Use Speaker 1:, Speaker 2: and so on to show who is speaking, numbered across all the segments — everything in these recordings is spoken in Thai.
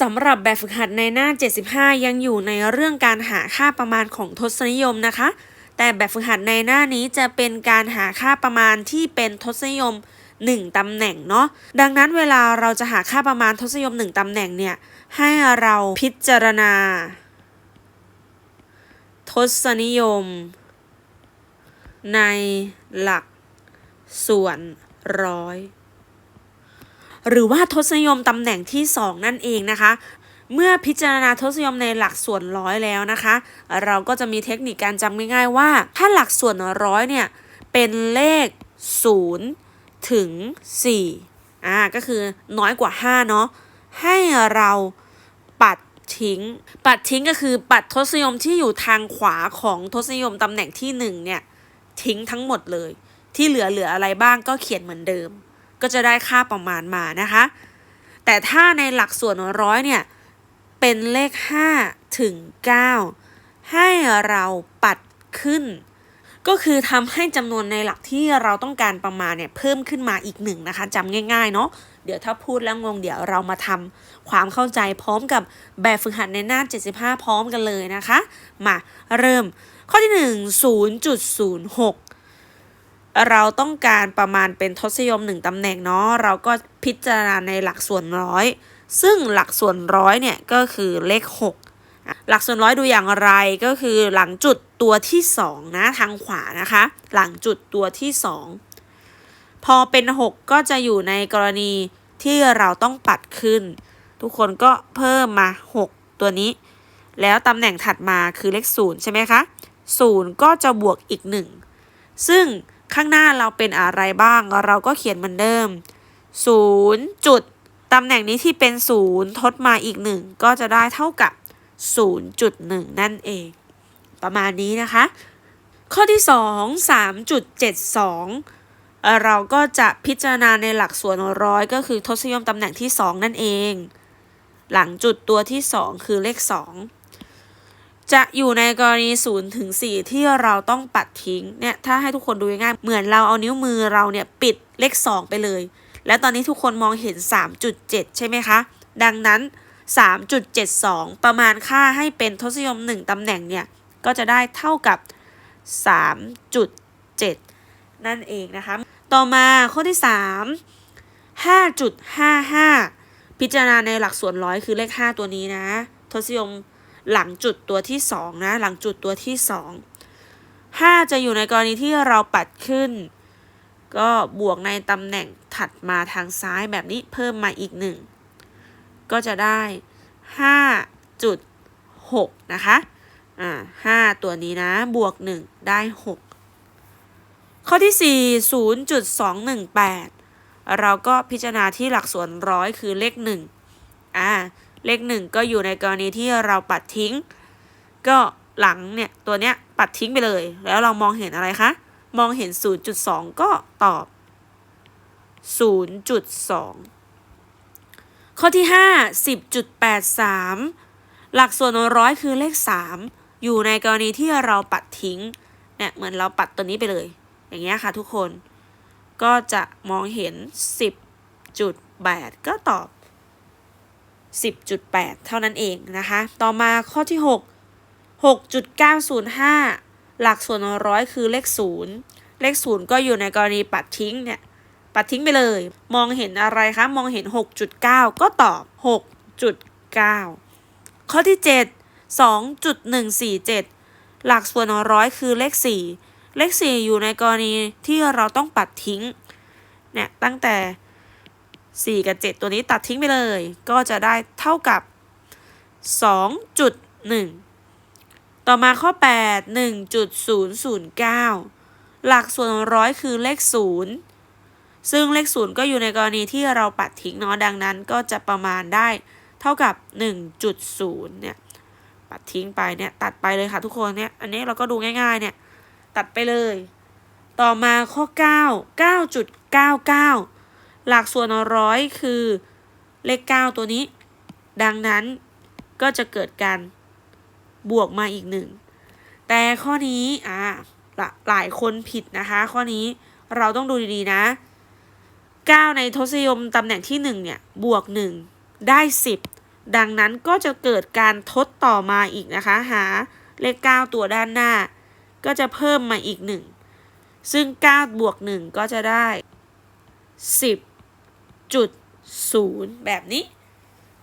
Speaker 1: สำหรับแบบฝึกหัดในหน้า 75 ยังอยู่ในเรื่องการหาค่าประมาณของทศนิยมนะคะ แต่แบบฝึกหัดในหน้านี้จะเป็นการหาค่าประมาณที่เป็นทศนิยม 1ตำแหน่งเนาะ ดังนั้นเวลาเราจะหาค่าประมาณทศนิยม 1ตำแหน่งเนี่ย ให้เราพิจารณา ทศนิยม ในหลักส่วนร้อย หรือว่าทศนิยมตำแหน่งที่ 2 นั่นเองนะคะ เมื่อพิจารณาทศนิยมในหลักส่วนร้อยแล้วนะคะ เราก็จะมีเทคนิคการจำง่ายๆว่า ถ้าหลักส่วนร้อยเนี่ยเป็นเลข 0 ถึง 4 อ่าก็คือน้อยกว่า 5 เนาะให้เราปัดทิ้ง ปัดทิ้งก็คือปัดทศนิยมที่อยู่ทางขวาของทศนิยมตำแหน่งที่ 1 เนี่ย ทิ้งทั้งหมดเลย ที่เหลือเหลืออะไรบ้างก็เขียนเหมือนเดิม ก็จะได้ค่าประมาณมานะคะ แต่ถ้าในหลักส่วนร้อยเนี่ย เป็นเลข 5 ถึง 9 ให้เราปัดขึ้น ก็คือทำให้จำนวนในหลักที่เราต้องการประมาณเนี่ยเพิ่มขึ้นมาอีกหนึ่งนะคะจำง่ายๆเนาะเดี๋ยวถ้าพูดแล้วงงเดี๋ยวเรามาทำความเข้าใจพร้อมกับแบบฝึกหัดในหน้า 75 พร้อมกันเลยนะคะ มาเริ่มข้อที่ 1 0.06 เราต้องการประมาณเป็นทศนิยม 1 ตำแหน่งเนาะเราก็พิจารณาในหลักส่วนร้อย ซึ่งหลักส่วนร้อยเนี่ยก็คือเลข 6 หลักส่วนร้อยดูอย่างไรก็คือหลังจุดตัวที่ 2 นะทางขวานะคะ หลังจุดตัวที่ 2 พอเป็น 6 ก็จะอยู่ในกรณีที่เราต้องปัดขึ้น ทุกคนก็เพิ่มมา 6 ตัวนี้ แล้วตำแหน่งถัดมาคือเลข 0 ใช่ไหมคะ0ก็จะบวกอีก 1 ซึ่ง ข้างหน้าเราเป็นอะไรบ้าง เราก็เขียนเหมือนเดิม0จุดตำแหน่งนี้ที่เป็น0ทดมาอีก1ก็จะได้เท่ากับ 0.1 นั่นเอง ประมาณนี้นะคะ ข้อที่ 2 3.72 เราก็จะพิจารณาในหลักส่วนร้อยก็คือทศนิยมตำแหน่งที่ 2 นั่นเอง หลังจุดตัวที่ 2 คือเลข 2 จะอยู่ในกรณี0ถึง4ที่เราต้องปัดทิ้งเนี่ยถ้าให้ทุกคนดูง่ายเหมือนเราเอานิ้วมือเราเนี่ยปิดเลข 2 ไปเลย แล้วตอนนี้ทุกคนมองเห็น 3.7 ใช่ไหมคะ ดังนั้น 3.72 ประมาณค่าให้เป็นทศนิยม 1 ตำแหน่งเนี่ย ก็จะได้เท่ากับ 3.7 นั่นเองนะคะ ต่อมาข้อที่ 3 5.55 พิจารณาในหลักส่วนร้อยคือเลข 5 ตัวนี้นะ ทศนิยม หลังจุดตัวที่ 2 นะ หลังจุดตัวที่ 2 5 จะอยู่ในกรณีที่เราปัดขึ้น ก็บวกในตำแหน่งถัดมาทางซ้ายแบบนี้เพิ่มมาอีก 1 ก็จะได้ 5.6 นะคะอ่า5ตัวนี้นะบวก 1 ได้ 6 ข้อที่ 4 0.218 เราก็พิจารณาที่หลักส่วนร้อยคือเลข 1อ่า เลข1ก็อยู่ในกรณีที่เราปัดทิ้ง ก็หลังเนี่ยตัวเนี้ยปัดทิ้งไปเลย แล้วเรามองเห็นอะไรคะ มองเห็น 0.2 ก็ตอบ 0.2 ข้อที่ 5 10.83 หลักส่วนร้อยคือเลข 3 อยู่ในกรณีที่เราปัดทิ้งเนี่ยเหมือนเราปัดตัวนี้ไปเลย อย่างเงี้ยค่ะทุกคน ก็จะมองเห็น 10.8 ก็ตอบ 10.8 เท่านั้นเองนะคะ ต่อมาข้อที่ 6 6.905 หลักส่วนร้อยคือเลข 0 เลข 0 ก็อยู่ในกรณีปัดทิ้งเนี่ย ปัดทิ้งไปเลย มองเห็นอะไรคะ มองเห็น 6.9 ก็ตอบ 6.9 ข้อที่ 7 2.147 หลักส่วนร้อยคือเลข 4 เลข 4 อยู่ในกรณีที่เราต้องปัดทิ้ง เนี่ย ตั้งแต่ 4 กับ 7 ตัวนี้ตัดทิ้งไปเลย ก็จะได้เท่ากับ 2.1 ต่อมาข้อ 8 1.009 หลักส่วนร้อยคือเลข 0 ซึ่งเลข 0 ก็อยู่ในกรณีที่เราปัดทิ้งเนาะดังนั้นก็จะประมาณได้เท่ากับ 1.0 เนี่ย ปัดทิ้งไปเนี่ย ตัดไปเลยค่ะทุกคนเนี่ย อันนี้เราก็ดูง่ายๆเนี่ย ตัดไปเลย ต่อมาข้อ 9 9.99 หลักส่วนร้อยคือเลข 9 ตัวนี้ ดังนั้นก็จะเกิดการบวกมาอีกหนึ่งแต่ข้อนี้อ่าหลายคนผิดนะคะ ข้อนี้เราต้องดูดีๆนะ 9 ในทศนิยมตำแหน่งที่ 1 เนี่ย บวก 1 ได้ 10 ดังนั้นก็จะเกิดการทดต่อมาอีกนะคะ หาเลข 9 ตัวด้านหน้า ก็จะเพิ่มมาอีก 1 ซึ่ง 9 บวก 1 ก็จะได้ 10 จุด0แบบนี้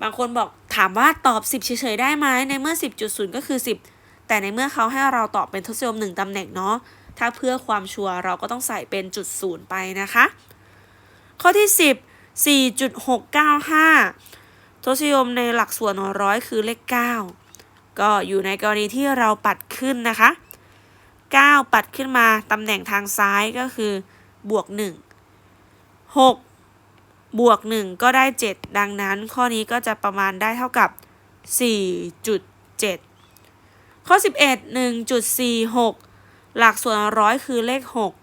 Speaker 1: บางคนบอกถามว่าตอบ 10 เฉยๆได้ไหมในเมื่อ 10.0 ก็คือ 10 แต่ในเมื่อเขาให้เราตอบเป็นทศนิยม1ตำแหน่งเนาะถ้าเพื่อความชัวร์เราก็ต้องใส่เป็นจุดศูนย์ไปนะคะ ข้อที่ 10 4.695 ทศนิยมในหลักส่วนร้อยคือเลข 9 ก็อยู่ในกรณีที่เราปัดขึ้นนะคะ 9 ปัดขึ้นมาตำแหน่งทางซ้ายก็คือบวก 1 6 บวก 1 ก็ได้ 7 ดังนั้น ข้อนี้ก็จะประมาณได้เท่ากับ 4.7 ข้อ 11 1.46 หลักส่วนร้อยคือเลข 6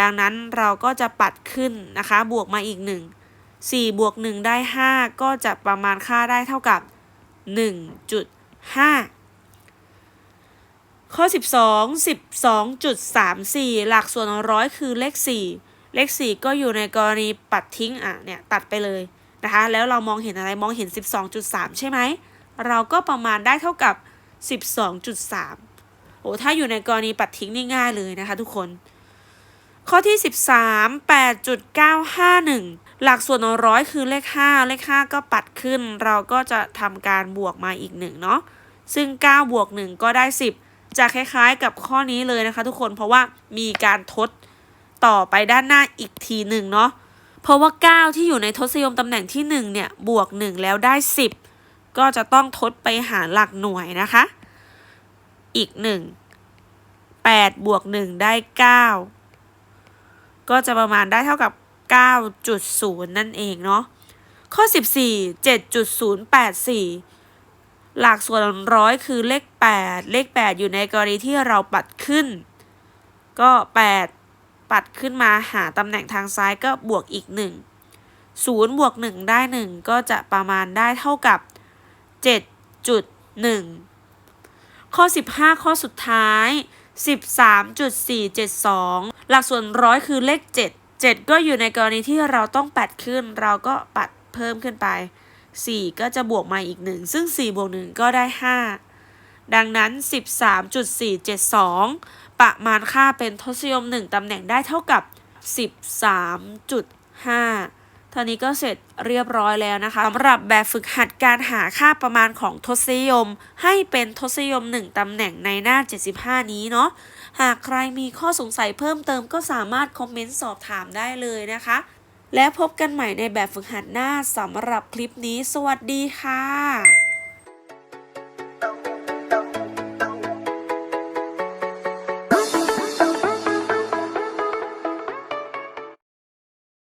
Speaker 1: ดังนั้นเราก็จะปัดขึ้นนะคะ บวกมาอีก 1 4 บวก 1 ได้ 5 ก็จะประมาณค่าได้เท่ากับ 1.5ข้อ 12 12.34 หลักส่วนร้อยคือเลข 4 เลข 4 ก็อยู่ในกรณีปัดทิ้งอะเนี่ยตัดไปเลยนะคะ แล้วเรามองเห็นอะไรมองเห็น 12.3 ใช่ไหม เราก็ประมาณได้เท่ากับ 12.3 โอ้ถ้าอยู่ในกรณีปัดทิ้งนี่ง่ายเลยนะคะทุกคน ข้อที่ 13 8.951 หลักส่วนร้อยคือเลข 5 เลข 5 ก็ปัดขึ้น เราก็จะทำการบวกมาอีก1เนาะ ซึ่ง 9 บวก 1 ก็ได้ 10 จะคล้ายๆกับข้อนี้เลยนะคะทุกคน เพราะว่ามีการทด ต่อไปด้านหน้าอีกทีหนึ่งเนาะเพราะว่า 9 ที่อยู่ในทศนิยมตำแหน่งที่ 1 เนี่ย บวก 1 แล้วได้ 10 ก็จะต้องทดไปหาหลักหน่วยนะคะ อีก 1 8 บวก 1 ได้ 9 ก็จะประมาณได้เท่ากับ 9.0 นั่นเองเนาะข้อ 14 7.084 หลักส่วนร้อยคือเลข 8 เลข 8 อยู่ในกรณีที่เราปัดขึ้น ก็ 8 ปัดขึ้นมาหาตำแหน่งทางซ้ายก็บวกอีก 1 0บวก1ได้ 1 ก็จะประมาณได้เท่ากับ 7.1 ข้อ 15 ข้อสุดท้าย 13.472 หลักส่วนร้อยคือเลข 7 7 ก็อยู่ในกรณีที่เราต้องปัดขึ้น เราก็ปัดเพิ่มขึ้นไป 4 ก็จะบวกมาอีก 1 ซึ่ง 4 บวก 1 ก็ได้ 5 ดังนั้น 13.472 ประมาณค่าเป็นทศนิยม 1ตำแหน่งได้เท่ากับ 13.5ท่านี้ก็เสร็จเรียบร้อยแล้วนะคะสำหรับแบบฝึกหัดการหาค่าประมาณของทศนิยม ให้เป็นทศนิยม 1ตำแหน่งในหน้า 75 นี้เนาะหากใครมีข้อสงสัยเพิ่มเติมก็สามารถคอมเมนต์สอบถามได้เลยนะคะ และพบกันใหม่ในแบบฝึกหัดหน้าสำหรับคลิปนี้ สวัสดีค่ะ